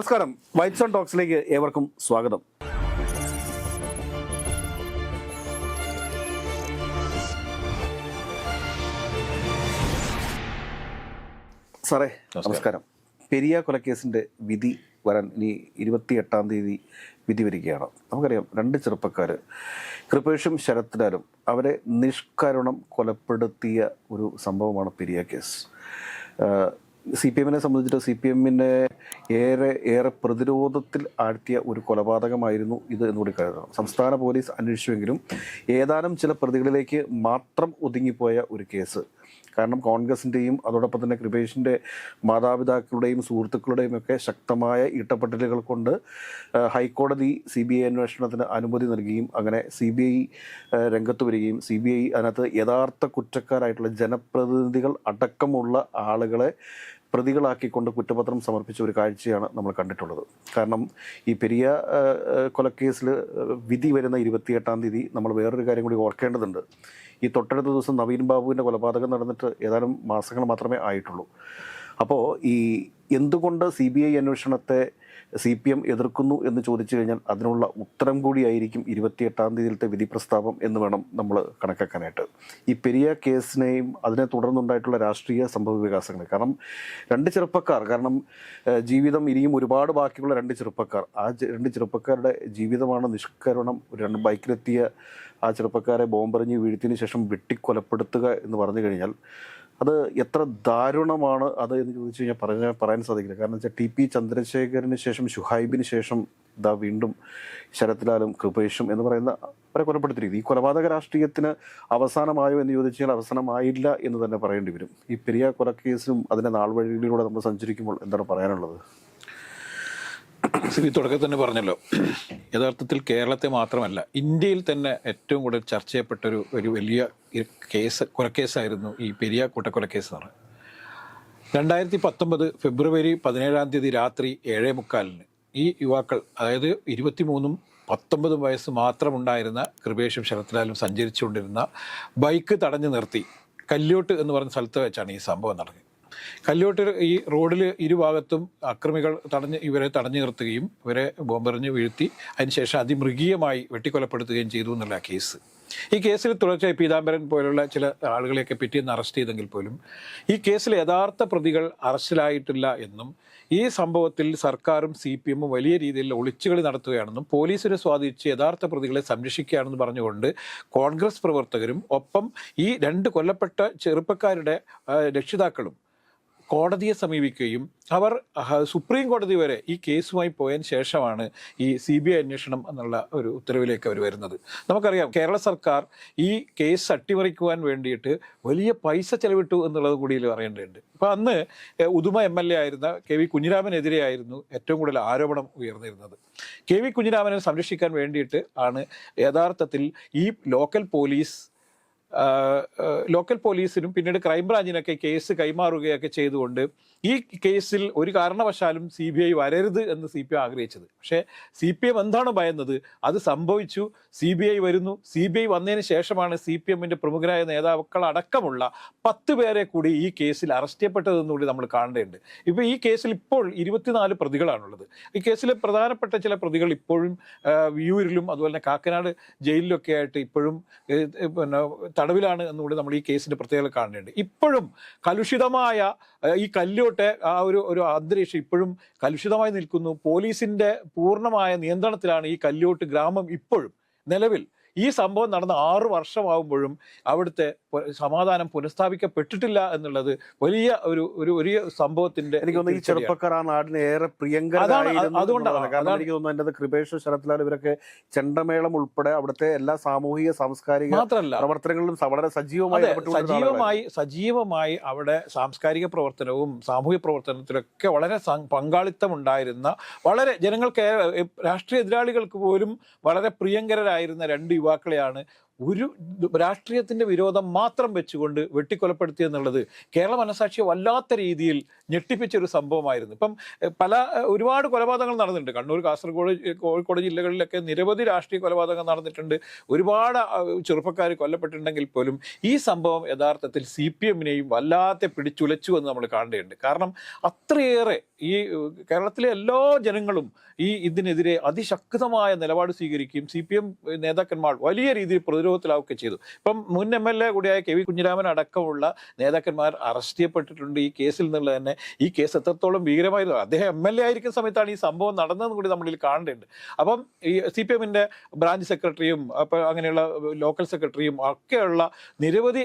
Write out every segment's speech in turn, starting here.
നമസ്കാരം. White zone ടോക്സിലേക്ക് ഏവർക്കും സ്വാഗതം. സാറേ നമസ്കാരം. പെരിയ കൊലക്കേസിന്റെ വിധി വരാൻ ഇനി ഇരുപത്തി എട്ടാം തീയതി വിധി വരികയാണ്. നമുക്കറിയാം രണ്ട് ചെറുപ്പക്കാർ കൃപേഷും ശരത്ലാലും അവരെ നിഷ്കരുണം കൊലപ്പെടുത്തിയ ഒരു സംഭവമാണ് പെരിയ കേസ്. സി പി എമ്മിനെ സംബന്ധിച്ചിട്ട് സി പി എമ്മിനെ ഏറെ ഏറെ പ്രതിരോധത്തിൽ ആഴ്ത്തിയ ഒരു കൊലപാതകമായിരുന്നു ഇത് എന്നുകൂടി കരുതണം. സംസ്ഥാന പോലീസ് അന്വേഷിച്ചുവെങ്കിലും ഏതാനും ചില പ്രതികളിലേക്ക് മാത്രം ഒതുങ്ങിപ്പോയ ഒരു കേസ്. കാരണം കോൺഗ്രസിന്റെയും അതോടൊപ്പം തന്നെ കൃപേഷിന്റെ മാതാപിതാക്കളുടെയും സുഹൃത്തുക്കളുടെയും ഒക്കെ ശക്തമായ ഇട്ടപ്പെട്ടലുകൾ കൊണ്ട് ഹൈക്കോടതി സി ബി ഐ അന്വേഷണത്തിന് അനുമതി നൽകുകയും അങ്ങനെ സി ബി ഐ രംഗത്ത് വരികയും സി ബി ഐ അതിനകത്ത് യഥാർത്ഥ കുറ്റക്കാരായിട്ടുള്ള ജനപ്രതിനിധികൾ അടക്കമുള്ള ആളുകളെ പ്രതികളാക്കിക്കൊണ്ട് കുറ്റപത്രം സമർപ്പിച്ച ഒരു കാഴ്ചയാണ് നമ്മൾ കണ്ടിട്ടുള്ളത്. കാരണം ഈ പെരിയ കൊലക്കേസിൽ വിധി വരുന്ന ഇരുപത്തിയെട്ടാം തീയതി നമ്മൾ വേറൊരു കാര്യം കൂടി ഓർക്കേണ്ടതുണ്ട്. ഈ തൊട്ടടുത്ത ദിവസം നവീൻ ബാബുവിന്റെ കൊലപാതകം നടന്നിട്ട് ഏതാനും മാസങ്ങൾ മാത്രമേ ആയിട്ടുള്ളൂ. അപ്പോൾ ഈ എന്തുകൊണ്ട് സി ബി ഐ അന്വേഷണത്തെ സി പി എം എതിർക്കുന്നു എന്ന് ചോദിച്ചു കഴിഞ്ഞാൽ അതിനുള്ള ഉത്തരം കൂടിയായിരിക്കും ഇരുപത്തിയെട്ടാം തീയതിയിലത്തെ വിധി പ്രസ്താവം എന്ന് വേണം നമ്മൾ കണക്കാക്കാനായിട്ട്. ഈ പെരിയ കേസിനെയും അതിനെ തുടർന്നുണ്ടായിട്ടുള്ള രാഷ്ട്രീയ സംഭവ വികാസങ്ങൾ കാരണം രണ്ട് ചെറുപ്പക്കാർ കാരണം ജീവിതം ഇനിയും ഒരുപാട് ബാക്കിയുള്ള രണ്ട് ചെറുപ്പക്കാർ. ആ രണ്ട് ചെറുപ്പക്കാരുടെ ജീവിതമാണ് നിഷ്കരണം. ഒരു രണ്ട് ബൈക്കിലെത്തിയ ആ ചെറുപ്പക്കാരെ ബോംബെറിഞ്ഞ് വീഴ്ത്തിയതിനു ശേഷം വെട്ടിക്കൊലപ്പെടുത്തുക എന്ന് പറഞ്ഞു കഴിഞ്ഞാൽ അത് എത്ര ദാരുണമാണ് അത് എന്ന് ചോദിച്ചു കഴിഞ്ഞാൽ പറഞ്ഞാൽ പറയാൻ സാധിക്കില്ല. കാരണം വെച്ചാൽ ടി പി ചന്ദ്രശേഖരന് ശേഷം ഷുഹൈബിന് ശേഷം ഇതാ വീണ്ടും ശരത്ലാലും കൃപേഷും എന്ന് പറയുന്ന അവരെ കൊലപ്പെടുത്തിയിരിക്കുന്നു. ഈ കൊലപാതക രാഷ്ട്രീയത്തിന് അവസാനമായോ എന്ന് ചോദിച്ചാൽ അവസാനമായില്ല എന്ന് തന്നെ പറയേണ്ടി വരും. ഈ പെരിയ കൊലക്കേസും അതിന്റെ നാൾവഴികളിലൂടെ നമ്മൾ സഞ്ചരിക്കുമ്പോൾ എന്താണ് പറയാനുള്ളത്? തുടക്കത്തിൽ തന്നെ പറഞ്ഞല്ലോ. യഥാർത്ഥത്തിൽ കേരളത്തെ മാത്രമല്ല ഇന്ത്യയിൽ തന്നെ ഏറ്റവും കൂടുതൽ ചർച്ച ചെയ്യപ്പെട്ട ഒരു ഒരു വലിയ കേസ് കൊലക്കേസായിരുന്നു ഈ പെരിയ കൂട്ടക്കൊലക്കേസ് എന്ന് പറയുന്നത് രണ്ടായിരത്തി പത്തൊമ്പത് ഫെബ്രുവരി പതിനേഴാം തീയതി രാത്രി ഏഴേ മുക്കാലിന് ഈ യുവാക്കൾ അതായത് ഇരുപത്തിമൂന്നും പത്തൊമ്പതും വയസ്സ് മാത്രമുണ്ടായിരുന്ന കൃപേഷും ശരത്ലാലും സഞ്ചരിച്ചുകൊണ്ടിരുന്ന ബൈക്ക് തടഞ്ഞു നിർത്തി കല്ല്യോട്ട് എന്ന് പറഞ്ഞ സ്ഥലത്ത് വെച്ചാണ് ഈ സംഭവം നടന്നത്. കല്യോട്ട് ഈ റോഡിൽ ഇരുഭാഗത്തും അക്രമികൾ തടഞ്ഞ് ഇവരെ തടഞ്ഞു നിർത്തുകയും ഇവരെ ബോംബെറിഞ്ഞ് വീഴ്ത്തി അതിനുശേഷം അതിമൃഗീയമായി വെട്ടിക്കൊലപ്പെടുത്തുകയും ചെയ്തു എന്നുള്ള കേസ്. ഈ കേസിൽ തുടർച്ചയായി പീതാംബരൻ പോലുള്ള ചില ആളുകളെയൊക്കെ പിറ്റേന്ന് അറസ്റ്റ് ചെയ്തെങ്കിൽ പോലും ഈ കേസിൽ യഥാർത്ഥ പ്രതികൾ അറസ്റ്റിലായിട്ടില്ല എന്നും ഈ സംഭവത്തിൽ സർക്കാരും സി പി എമ്മും വലിയ രീതിയിൽ ഒളിച്ചുകളി നടത്തുകയാണെന്നും പോലീസിനെ സ്വാധീനിച്ച് യഥാർത്ഥ പ്രതികളെ സംരക്ഷിക്കുകയാണെന്ന് പറഞ്ഞുകൊണ്ട് കോൺഗ്രസ് പ്രവർത്തകരും ഒപ്പം ഈ രണ്ട് കൊല്ലപ്പെട്ട ചെറുപ്പക്കാരുടെ രക്ഷിതാക്കളും കോടതിയെ സമീപിക്കുകയും അവർ സുപ്രീം കോടതി വരെ ഈ കേസുമായി പോയതിന് ശേഷമാണ് ഈ സി ബി ഐ അന്വേഷണം എന്നുള്ള ഒരു ഉത്തരവിലേക്ക് അവർ വരുന്നത്. നമുക്കറിയാം കേരള സർക്കാർ ഈ കേസ് അട്ടിമറിക്കുവാൻ വേണ്ടിയിട്ട് വലിയ പൈസ ചെലവിട്ടു എന്നുള്ളത് കൂടി പറയേണ്ടതുണ്ട്. ഇപ്പം അന്ന് ഉദുമ എം എൽ എ ആയിരുന്ന കെ വി കുഞ്ഞിരാമനെതിരെയായിരുന്നു ഏറ്റവും കൂടുതൽ ആരോപണം ഉയർന്നിരുന്നത്. കെ വി കുഞ്ഞിരാമനെ സംരക്ഷിക്കാൻ വേണ്ടിയിട്ട് ആണ് യഥാർത്ഥത്തിൽ ഈ ലോക്കൽ പോലീസ് ലോക്കൽ പോലീസിനും പിന്നീട് ക്രൈംബ്രാഞ്ചിനൊക്കെ കേസ് കൈമാറുകയൊക്കെ ചെയ്തുകൊണ്ട് ഈ കേസിൽ ഒരു കാരണവശാലും സി ബി ഐ വരരുത് എന്ന് സി പി ഐ ആഗ്രഹിച്ചത്. പക്ഷേ സി പി എം എന്താണ് ഭയന്നത്? അത് സംഭവിച്ചു സി ബി ഐ വരുന്നു. സി ബി ഐ വന്നതിന് ശേഷമാണ് സി പി എമ്മിന്റെ പ്രമുഖരായ നേതാക്കൾ അടക്കമുള്ള പത്ത് പേരെ കൂടി ഈ കേസിൽ അറസ്റ്റ് ചെയ്യപ്പെട്ടതെന്ന് കൂടി നമ്മൾ കാണേണ്ടതുണ്ട്. ഇപ്പോൾ ഈ കേസിൽ ഇപ്പോൾ ഇരുപത്തിനാല് പ്രതികളാണുള്ളത്. ഈ കേസിലെ പ്രധാനപ്പെട്ട ചില പ്രതികൾ ഇപ്പോഴും വിയൂരിലും അതുപോലെ തന്നെ കാക്കനാട് ജയിലിലൊക്കെ ആയിട്ട് ഇപ്പോഴും പിന്നെ തടവിലാണ് എന്നുകൂടി നമ്മൾ ഈ കേസിന്റെ പ്രത്യേകത കാണേണ്ടത് ഇപ്പോഴും കലുഷിതമായ ഈ കല്ലോട്ടെ ആ ഒരു ഒരു അന്തരീക്ഷം ഇപ്പോഴും കലുഷിതമായി നിൽക്കുന്നു. പോലീസിന്റെ പൂർണമായ നിയന്ത്രണത്തിലാണ് ഈ കല്ലോട്ട് ഗ്രാമം ഇപ്പോഴും നിലവിൽ ഈ സംഭവം നടന്ന ആറു വർഷമാകുമ്പോഴും അവിടുത്തെ സമാധാനം പുനഃസ്ഥാപിക്കപ്പെട്ടിട്ടില്ല എന്നുള്ളത് വലിയ ഒരു ഒരു വലിയ സംഭവത്തിന്റെ എനിക്ക് തോന്നുന്നു ഈ. ചെറുപ്പക്കാർ ആ നാടിന് ഏറെ പ്രിയങ്കരായിരുന്നു എനിക്ക് തോന്നുന്നു എന്റെ കൃപേഷ് ശരത്ലാൽ ഇവരൊക്കെ ചെണ്ടമേളം ഉൾപ്പെടെ അവിടുത്തെ എല്ലാ സാമൂഹിക സാംസ്കാരിക മാത്രമല്ല പ്രവർത്തനങ്ങളിലും വളരെ സജീവമായി സജീവമായി സജീവമായി അവിടെ സാംസ്കാരിക പ്രവർത്തനവും സാമൂഹിക പ്രവർത്തനത്തിലൊക്കെ വളരെ പങ്കാളിത്തം ഉണ്ടായിരുന്ന വളരെ ജനങ്ങൾക്ക് രാഷ്ട്രീയ എതിരാളികൾക്ക് പോലും വളരെ പ്രിയങ്കരായിരുന്ന രണ്ട് യുവാക്കളെയാണ് ഒരു രാഷ്ട്രീയത്തിന്റെ വിരോധം മാത്രം വെച്ചുകൊണ്ട് വെട്ടിക്കൊലപ്പെടുത്തി എന്നുള്ളത് കേരള മനസാക്ഷിയെ വല്ലാത്ത രീതിയിൽ ഞെട്ടിപ്പിച്ച ഒരു സംഭവമായിരുന്നു. ഇപ്പം പല ഒരുപാട് കൊലപാതകങ്ങൾ നടന്നിട്ടുണ്ട്. കണ്ണൂർ കാസർഗോഡ് കോഴിക്കോട് ജില്ലകളിലൊക്കെ നിരവധി രാഷ്ട്രീയ കൊലപാതകങ്ങൾ നടന്നിട്ടുണ്ട്. ഒരുപാട് ചെറുപ്പക്കാർ കൊല്ലപ്പെട്ടിട്ടുണ്ടെങ്കിൽ പോലും ഈ സംഭവം യഥാർത്ഥത്തിൽ സി പി എമ്മിനെയും വല്ലാതെ പിടിച്ചുലച്ചു എന്ന് നമ്മൾ കാണേണ്ടതുണ്ട്. കാരണം അത്രയേറെ ഈ കേരളത്തിലെ എല്ലാ ജനങ്ങളും ഈ ഇതിനെതിരെ അതിശക്തമായ നിലപാട് സ്വീകരിക്കുകയും സി നേതാക്കന്മാർ വലിയ രീതിയിൽ പ്രതിരോധത്തിലാവുകയൊക്കെ ചെയ്തു. ഇപ്പം മുൻ എം എൽ എ കൂടിയായ കെ വി കുഞ്ഞിരാമൻ അടക്കമുള്ള നേതാക്കന്മാർ അറസ്റ്റ് ചെയ്യപ്പെട്ടിട്ടുണ്ട് ഈ കേസിൽ നിന്നുള്ള തന്നെ. ഈ കേസ് എത്രത്തോളം ഭീകരമായിരുന്നു. അദ്ദേഹം എം എൽ എ ആയിരിക്കുന്ന സമയത്താണ് ഈ സംഭവം നടന്നതെന്ന് കൂടി നമ്മളിൽ കാണേണ്ടത് അപ്പം ഈ സി പി എമ്മിന്റെ ബ്രാഞ്ച് സെക്രട്ടറിയും അപ്പം അങ്ങനെയുള്ള ലോക്കൽ സെക്രട്ടറിയും ഒക്കെയുള്ള നിരവധി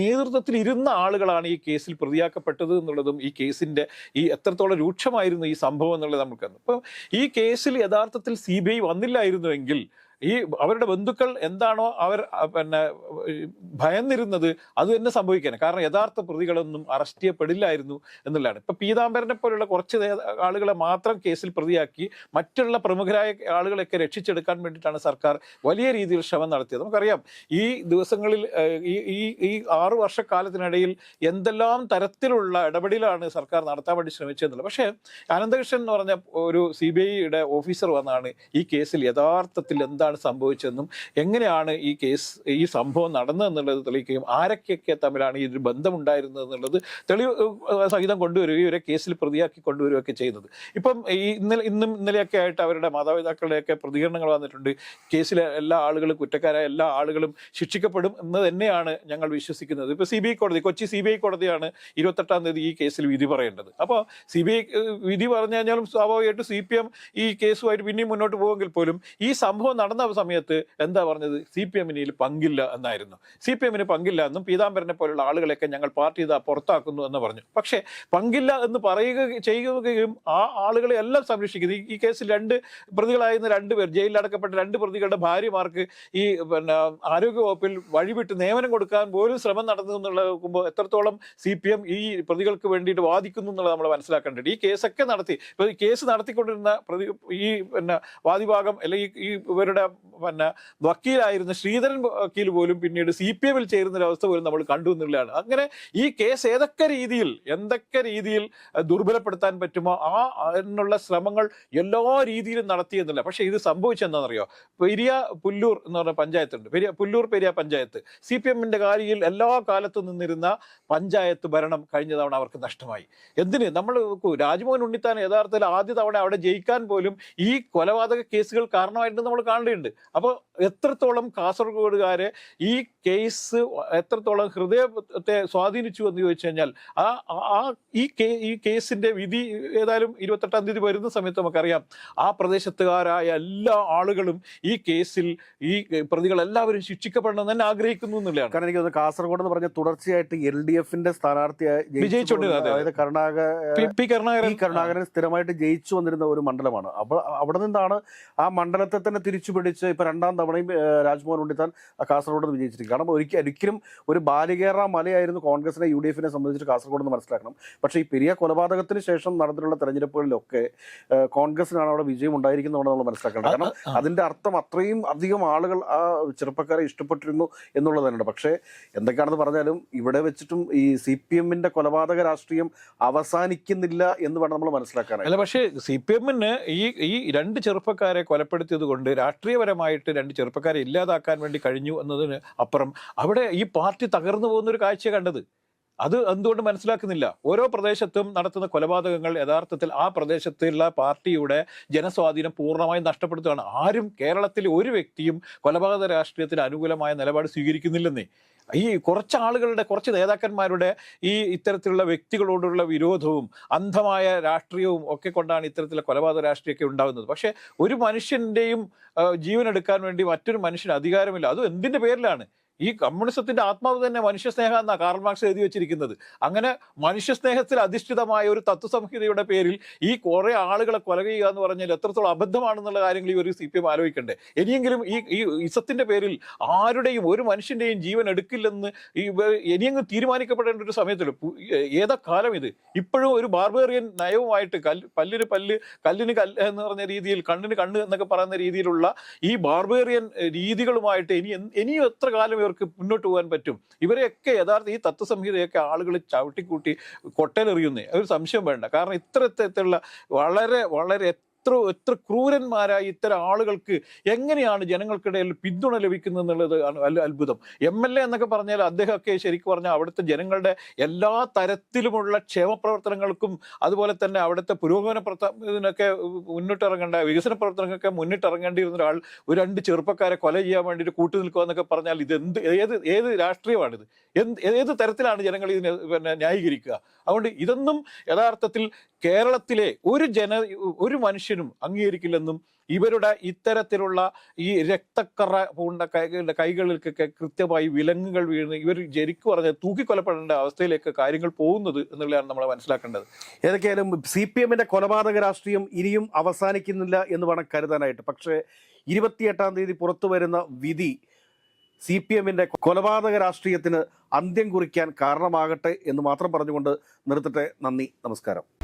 നേതൃത്വത്തിൽ ഇരുന്ന ആളുകളാണ് ഈ കേസിൽ പ്രതിയാക്കപ്പെട്ടത് എന്നുള്ളതും ഈ കേസിന്റെ ഈ എത്രത്തോളം രൂക്ഷമായിരുന്നു ഈ സംഭവം എന്നുള്ളത് നമുക്ക് അപ്പം ഈ കേസിൽ യഥാർത്ഥത്തിൽ സി ബി ഐ വന്നില്ലായിരുന്നുവെങ്കിൽ ഈ അവരുടെ ബന്ധുക്കൾ എന്താണോ അവർ പിന്നെ ഭയന്നിരുന്നത് അത് തന്നെ സംഭവിക്കാൻ കാരണം യഥാർത്ഥ പ്രതികളൊന്നും അറസ്റ്റ് ചെയ്യപ്പെടില്ലായിരുന്നു എന്നുള്ളതാണ്. ഇപ്പൊ പീതാംബരനെ പോലുള്ള കുറച്ച് ആളുകളെ മാത്രം കേസിൽ പ്രതിയാക്കി മറ്റുള്ള പ്രമുഖരായ ആളുകളെയൊക്കെ രക്ഷിച്ചെടുക്കാൻ വേണ്ടിയിട്ടാണ് സർക്കാർ വലിയ രീതിയിൽ ശ്രമം നടത്തിയത്. നമുക്കറിയാം ഈ ദിവസങ്ങളിൽ ഈ ഈ ഈ ആറു വർഷക്കാലത്തിനിടയിൽ എന്തെല്ലാം തരത്തിലുള്ള ഇടപെടലാണ് സർക്കാർ നടത്താൻ വേണ്ടി ശ്രമിച്ചതെന്നുള്ളത്. പക്ഷേ അനന്തകൃഷ്ണൻ എന്ന് പറഞ്ഞ ഒരു സി ബി ഐയുടെ ഓഫീസർ വന്നാണ് ഈ കേസിൽ യഥാർത്ഥത്തിൽ എന്താണ് സംഭവിച്ചതെന്നും എങ്ങനെയാണ് ഈ കേസ് ഈ സംഭവം നടന്നതെന്നുള്ളത് തെളിയിക്കുകയും ആരൊക്കെയൊക്കെ തമ്മിലാണ് ഇതിൽ ബന്ധമുണ്ടായിരുന്നത് എന്നുള്ളത് തെളിവ് സഹിതം കൊണ്ടുവരികയും ഇവരെ കേസിൽ പ്രതിയാക്കി കൊണ്ടുവരികയൊക്കെ ചെയ്യുന്നത്. ഇപ്പം ഈ ഇന്നലെ ഇന്നും ഇന്നലെയൊക്കെ ആയിട്ട് അവരുടെ മാതാപിതാക്കളുടെയൊക്കെ പ്രതികരണങ്ങൾ വന്നിട്ടുണ്ട്. കേസിലെ എല്ലാ ആളുകളും കുറ്റക്കാരായ എല്ലാ ആളുകളും ശിക്ഷിക്കപ്പെടും എന്ന് തന്നെയാണ് ഞങ്ങൾ വിശ്വസിക്കുന്നത്. ഇപ്പോൾ സി ബി ഐ കോടതി കൊച്ചി സി ബി ഐ കോടതിയാണ് ഇരുപത്തെട്ടാം തീയതി ഈ കേസിൽ വിധി പറയേണ്ടത്. അപ്പോൾ സി ബി ഐ വിധി പറഞ്ഞു കഴിഞ്ഞാലും സ്വാഭാവികമായിട്ടും സി പി എം ഈ കേസുമായിട്ട് പിന്നെയും മുന്നോട്ട് പോകുമെങ്കിൽ പോലും ഈ സംഭവം സമയത്ത് എന്താ പറഞ്ഞത്? സി പി എമ്മിന് ഇതിൽ പങ്കില്ല എന്നായിരുന്നു. സി പി എമ്മിന് പങ്കില്ല എന്നും പീതാംബരനെ പോലുള്ള ആളുകളെയൊക്കെ ഞങ്ങൾ പാർട്ടി ഇതാ പുറത്താക്കുന്നു എന്ന് പറഞ്ഞു. പക്ഷേ പങ്കില്ല എന്ന് പറയുക ചെയ്യുകയും ആ ആളുകളെ എല്ലാം സംരക്ഷിക്കുന്നത് ഈ- കേസിൽ രണ്ട് പ്രതികളായിരുന്ന രണ്ട് പേർ ജയിലിൽ അടക്കപ്പെട്ട രണ്ട് പ്രതികളുടെ ഭാര്യമാർക്ക് ഈ പിന്നെ ആരോഗ്യവകുപ്പിൽ വഴിവിട്ട് നിയമനം കൊടുക്കാൻ പോലും ശ്രമം നടന്നു എന്നുള്ള നോക്കുമ്പോൾ എത്രത്തോളം സി പി എം ഈ പ്രതികൾക്ക് വേണ്ടിയിട്ട് വാദിക്കുന്നു എന്നുള്ളത് നമ്മൾ മനസ്സിലാക്കേണ്ടത് ഈ കേസൊക്കെ നടത്തി ഇപ്പോൾ ഈ കേസ് നടത്തിക്കൊണ്ടിരുന്ന പ്രതി ഈ പിന്നെ വാദിഭാഗം അല്ലെങ്കിൽ ഈ ഇവരുടെ പിന്നെ വക്കീലായിരുന്ന ശ്രീധരൻ വക്കീൽ പോലും പിന്നീട് സി പി എമ്മിൽ ചേരുന്ന അവസ്ഥ പോലും നമ്മൾ കണ്ടു എന്നുള്ളതാണ്. അങ്ങനെ ഈ കേസ് ഏതൊക്കെ രീതിയിൽ എന്തൊക്കെ രീതിയിൽ ദുർബലപ്പെടുത്താൻ പറ്റുമോ ആ അതിനുള്ള ശ്രമങ്ങൾ എല്ലാ രീതിയിലും നടത്തി എന്നില്ല. പക്ഷേ ഇത് സംഭവിച്ചെന്താണെന്നറിയോ പെരിയ പുല്ലൂർ എന്ന് പറഞ്ഞ പഞ്ചായത്തുണ്ട്. പെരിയ പുല്ലൂർ പെരിയ പഞ്ചായത്ത്. സി പി എമ്മിന്റെ കാലിയിൽ എല്ലാ കാലത്തും നിന്നിരുന്ന പഞ്ചായത്ത് ഭരണം കഴിഞ്ഞ തവണ അവർക്ക് നഷ്ടമായി. എന്തിന്? നമ്മൾ രാജ്മോഹൻ ഉണ്ണിത്താൻ യഥാർത്ഥത്തിൽ ആദ്യ തവണ അവിടെ ജയിക്കാൻ പോലും ഈ കൊലപാതക കേസുകൾ കാരണമായിട്ട് നമ്മൾ കാണേണ്ടതുണ്ട് അപ്പോൾ എത്രത്തോളം കാസർഗോഡുകാരെ ഈ കേസ് എത്രത്തോളം ഹൃദയത്തെ സ്വാധീനിച്ചു എന്ന് ചോദിച്ചു കഴിഞ്ഞാൽ ആ ആ- ഈ കേ ഈ കേസിന്റെ വിധി ഏതായാലും ഇരുപത്തെട്ടാം തീയതി വരുന്ന സമയത്ത് നമുക്കറിയാം. ആ പ്രദേശത്തുകാരായ എല്ലാ ആളുകളും ഈ കേസിൽ ഈ പ്രതികൾ എല്ലാവരും ശിക്ഷിക്കപ്പെടണം തന്നെ ആഗ്രഹിക്കുന്നു എന്നുള്ളതാണ്. കാരണം എനിക്ക് തോന്നുന്നു കാസർഗോഡ് എന്ന് പറഞ്ഞ തുടർച്ചയായിട്ട് എൽ ഡി എഫിന്റെ സ്ഥാനാർത്ഥിയായി വിജയിച്ചുകൊണ്ടിരുന്നത് വിജയിച്ചുകൊണ്ടിരുന്ന, അതെ, അതായത് പി- കരുണാകരൻ. കരുണാകരൻ സ്ഥിരമായിട്ട് ജയിച്ചു വന്നിരുന്ന ഒരു മണ്ഡലമാണ്. അപ്പോൾ അവിടെ നിന്നാണ് ആ മണ്ഡലത്തെ തന്നെ തിരിച്ചു പിടിച്ച് ഇപ്പൊ രണ്ടാം തവണയും രാജ്മോഹൻ ഉണ്ണിത്താൻ കാസർഗോഡ് വിജയിച്ചിരിക്കും. കാരണം ഒരിക്കലും ഒരിക്കലും ഒരു ബാലികേറ മലയായിരുന്നു കോൺഗ്രസിനെ യു ഡി എഫിനെ സംബന്ധിച്ച് കാസർഗോഡ് എന്ന് മനസ്സിലാക്കണം. പക്ഷേ ഈ പെരിയ കൊലപാതകത്തിന് ശേഷം നടന്നിട്ടുള്ള തെരഞ്ഞെടുപ്പുകളിലൊക്കെ കോൺഗ്രസിനാണ് അവിടെ വിജയം ഉണ്ടായിരിക്കുന്നതാണ് നമ്മൾ മനസ്സിലാക്കേണ്ടത്. കാരണം. അതിന്റെ അർത്ഥം അത്രയും അധികം ആളുകൾ ആ ചെറുപ്പക്കാരെ ഇഷ്ടപ്പെട്ടിരുന്നു എന്നുള്ളതാണ് തന്നെയാണ് പക്ഷേ എന്തൊക്കെയാണെന്ന് പറഞ്ഞാലും ഇവിടെ വെച്ചിട്ടും ഈ സി പി എമ്മിന്റെ കൊലപാതക രാഷ്ട്രീയം അവസാനിക്കുന്നില്ല എന്ന് വേണം നമ്മൾ മനസ്സിലാക്കാൻ അല്ല പക്ഷേ സി പി എമ്മിന് ഈ ഈ രണ്ട് ചെറുപ്പക്കാരെ കൊലപ്പെടുത്തിയത് കൊണ്ട് രാഷ്ട്രീയപരമായിട്ട് രണ്ട് ചെറുപ്പക്കാരെ ഇല്ലാതാക്കാൻ വേണ്ടി കഴിഞ്ഞു എന്നതിന് അപ്പുറം അവിടെ ഈ പാർട്ടി തകർന്നു പോകുന്ന ഒരു കാഴ്ച കണ്ടത്. അത് എന്തുകൊണ്ട് മനസ്സിലാക്കുന്നില്ല. ഓരോ പ്രദേശത്തും നടത്തുന്ന കൊലപാതകങ്ങൾ യഥാർത്ഥത്തിൽ ആ പ്രദേശത്തുള്ള പാർട്ടിയുടെ ജനസ്വാധീനം പൂർണമായി നഷ്ടപ്പെടുത്തുകയാണ്. ആരും കേരളത്തിലെ ഒരു വ്യക്തിയും കൊലപാതക രാഷ്ട്രീയത്തിന് അനുകൂലമായ നിലപാട് സ്വീകരിക്കുന്നില്ലെന്നേ. ഈ കുറച്ച് ആളുകളുടെ കുറച്ച് നേതാക്കന്മാരുടെ ഈ ഇത്തരത്തിലുള്ള വ്യക്തികളോടുള്ള വിരോധവും അന്ധമായ രാഷ്ട്രീയവും ഒക്കെ കൊണ്ടാണ് ഇത്തരത്തിലുള്ള കൊലപാതക രാഷ്ട്രീയമൊക്കെ ഉണ്ടാകുന്നത്. പക്ഷേ ഒരു മനുഷ്യന്റെയും ജീവനെടുക്കാൻ വേണ്ടി മറ്റൊരു മനുഷ്യന് അധികാരമില്ല. അതും എന്തിന്റെ പേരിലാണ്? ഈ കമ്മ്യൂണിസത്തിന്റെ ആത്മാവ് തന്നെ മനുഷ്യസ്നേഹം എന്നാ കാർൾ മാർക്സ് എഴുതി വെച്ചിരിക്കുന്നത്. അങ്ങനെ മനുഷ്യസ്നേഹത്തിൽ അധിഷ്ഠിതമായ ഒരു തത്വസംഹിതയുടെ പേരിൽ ഈ കുറെ ആളുകളെ കൊല ചെയ്യുക എന്ന് പറഞ്ഞാൽ എത്രത്തോളം അബദ്ധമാണെന്നുള്ള കാര്യങ്ങൾ ഈ ഒരു സി പി എം ആലോചിക്കണ്ടേ. ഇനിയെങ്കിലും ഈ ഈ ഇസത്തിന്റെ പേരിൽ ആരുടെയും ഒരു മനുഷ്യന്റെയും ജീവൻ എടുക്കില്ലെന്ന് ഈ ഇനിയെങ്കിലും തീരുമാനിക്കപ്പെടേണ്ട ഒരു സമയത്തിൽ ഏതാ കാലം ഇത്? ഇപ്പോഴും ഒരു ബാർബേറിയൻ നയവുമായിട്ട് കല്ല് പല്ലിന് പല്ല് കല്ലിന് കല്ല് എന്ന് പറഞ്ഞ രീതിയിൽ കണ്ണിന് കണ്ണ് എന്നൊക്കെ പറയുന്ന രീതിയിലുള്ള ഈ ബാർബേറിയൻ രീതികളുമായിട്ട് ഇനി ഇനിയും എത്ര കാലം ഇവർക്ക് മുന്നോട്ട് പോകാൻ പറ്റും. ഇവരെയൊക്കെ യഥാർത്ഥ ഈ തത്വസംഹിതയൊക്കെ ആളുകൾ ചവിട്ടിക്കൂട്ടി കൊട്ടയിലെറിയുന്നേ ഒരു സംശയം വേണ്ട. കാരണം ഇത്തരത്തിലുള്ള വളരെ വളരെ എത്ര എത്ര ക്രൂരന്മാരായ ഇത്തരം ആളുകൾക്ക് എങ്ങനെയാണ് ജനങ്ങൾക്കിടയിൽ പിന്തുണ ലഭിക്കുന്നത് എന്നുള്ളത് അത്ഭുതം. എം എൽ എ എന്നൊക്കെ പറഞ്ഞാൽ അദ്ദേഹമൊക്കെ ശരിക്കും പറഞ്ഞാൽ അവിടുത്തെ ജനങ്ങളുടെ എല്ലാ തരത്തിലുമുള്ള ക്ഷേമപ്രവർത്തനങ്ങൾക്കും അതുപോലെ തന്നെ അവിടുത്തെ പുരോഗമന പ്രവർത്ത ഇതിനൊക്കെ മുന്നിട്ടിറങ്ങേണ്ട വികസന പ്രവർത്തനങ്ങൾക്കൊക്കെ മുന്നിട്ടിറങ്ങേണ്ടിയിരുന്ന ഒരാൾ ഒരു രണ്ട് ചെറുപ്പക്കാരെ കൊല ചെയ്യാൻ വേണ്ടിയിട്ട് കൂട്ടു നിൽക്കുക എന്നൊക്കെ പറഞ്ഞാൽ ഇത് എന്ത് ഏത് ഏത് രാഷ്ട്രീയമാണിത്? എന്ത് ഏത് തരത്തിലാണ് ജനങ്ങൾ ഇതിനെ പിന്നെ ന്യായീകരിക്കുക? അതുകൊണ്ട് ഇതൊന്നും യഥാർത്ഥത്തിൽ കേരളത്തിലെ ഒരു ജന ഒരു മനുഷ്യനും അംഗീകരിക്കില്ലെന്നും ഇവരുടെ ഇത്തരത്തിലുള്ള ഈ രക്തക്കറ പൂണ്ട കൈകളുടെ കൈകളിലേക്കൊക്കെ കൃത്യമായി വിലങ്ങുകൾ വീണ് ഇവർ ജരിക്കു പറഞ്ഞ തൂക്കിക്കൊലപ്പെടേണ്ട അവസ്ഥയിലേക്ക് കാര്യങ്ങൾ പോകുന്നത് എന്നുള്ളതാണ് നമ്മൾ മനസ്സിലാക്കേണ്ടത്. ഏതൊക്കെയായാലും സി പി എമ്മിന്റെ കൊലപാതക രാഷ്ട്രീയം ഇനിയും അവസാനിക്കുന്നില്ല എന്ന് വേണം കരുതാനായിട്ട്. പക്ഷേ ഇരുപത്തിയെട്ടാം തീയതി പുറത്തു വരുന്ന വിധി സി പി എമ്മിന്റെ കൊലപാതക രാഷ്ട്രീയത്തിന് അന്ത്യം കുറിക്കാൻ കാരണമാകട്ടെ എന്ന് മാത്രം പറഞ്ഞുകൊണ്ട് നിർത്തട്ടെ. നന്ദി. നമസ്കാരം.